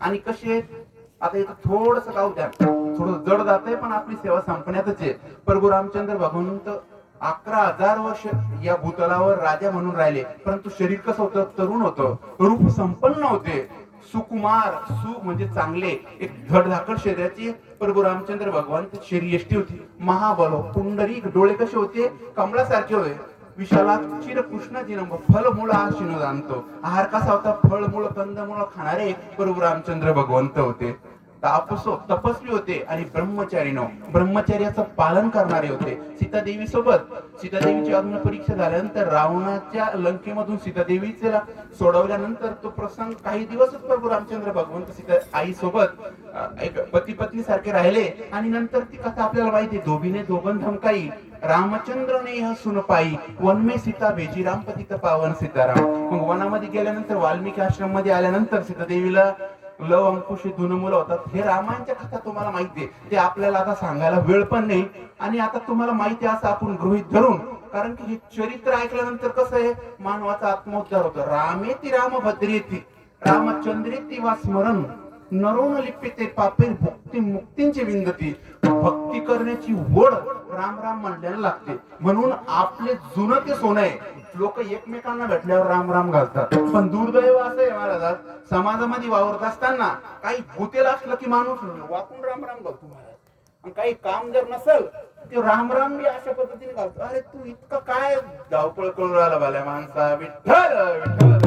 आणि कसे आता इथं थोडस गाव द्या. थोडं जड जातंय पण आपली सेवा संपण्यातच आहे. प्रभू रामचंद्र भगवंत अकरा हजार वर्ष या भूतलावर राजा म्हणून राहिले. परंतु शरीर कसं होतं? तरुण होतं. रूप संपन्न होते. सुकुमार सु म्हणजे चांगले. एक धडधाकड शरीराची प्रभू रामचंद्र भगवान शरीर यष्टी होती. महाबल पुंडरी डोळे कसे होते? कमळासारखे होते. विशाला चिर कृष्ण जिनंब फलमूळ आशिनो जाणतो आहार कसा होता? फळमूळ कंदमूळ खाणारे प्रभू रामचंद्र भगवंत होते. तापसो तपस्वी होते आणि ब्रह्मचारी नो ब्रह्मचर्याचं पालन करणारे होते. सीतादेवी सोबत सीतादेवीची अग्न परीक्षा झाल्यानंतर रावणाच्या लंकेमधून सीतादेवीला सोडवल्यानंतर तो प्रसंग काही दिवसच प्रभू रामचंद्र भगवंत सीता आई सोबत एक पती पत्नी सारखे राहिले. आणि नंतर ती कथा आपल्याला माहिती आहे धोबीने धोबन धमकाई रामचंद्र ने यह सुन पाई वनमे सीता भेजी राम पतित पावन सीताराम. मग वनामध्ये गेल्यानंतर वाल्मिकी आश्रममध्ये आल्यानंतर सीतादेवीला लव अंकुश हे दोन मुलं होतात. हे रामायणच्या कथा तुम्हाला माहिती आहे ते आपल्याला आता सांगायला वेळ पण नाही. आणि आता तुम्हाला माहिती असं आपण गृहित धरून कारण की हे चरित्र ऐकल्यानंतर कसं आहे? मानवाचा आत्मोद्धार होतो. रामेती राम भद्रेती रामचंद्रेती वा स्मरण. नरोन ते पापे भक्ती मुक्तींची विंदती भक्ती करण्याची ओढ. राम राम म्हणल्याला लागते. म्हणून आपले जुनं ते सोनं आहे. लोक एकमेकांना भेटल्यावर राम राम घालतात. पण दुर्दैव असं आहे महाराजात समाजामध्ये वावरत असताना काही भूतेल असलं की माणूस वाकून राम राम घालतो महाराज. आणि काही काम जर नसेल ते राम राम बी अशा पद्धतीने घालतो. अरे तू इतकं काय धावपळ करून राहिला भाल्या माणसा? विठ्ठल विठ्ठल.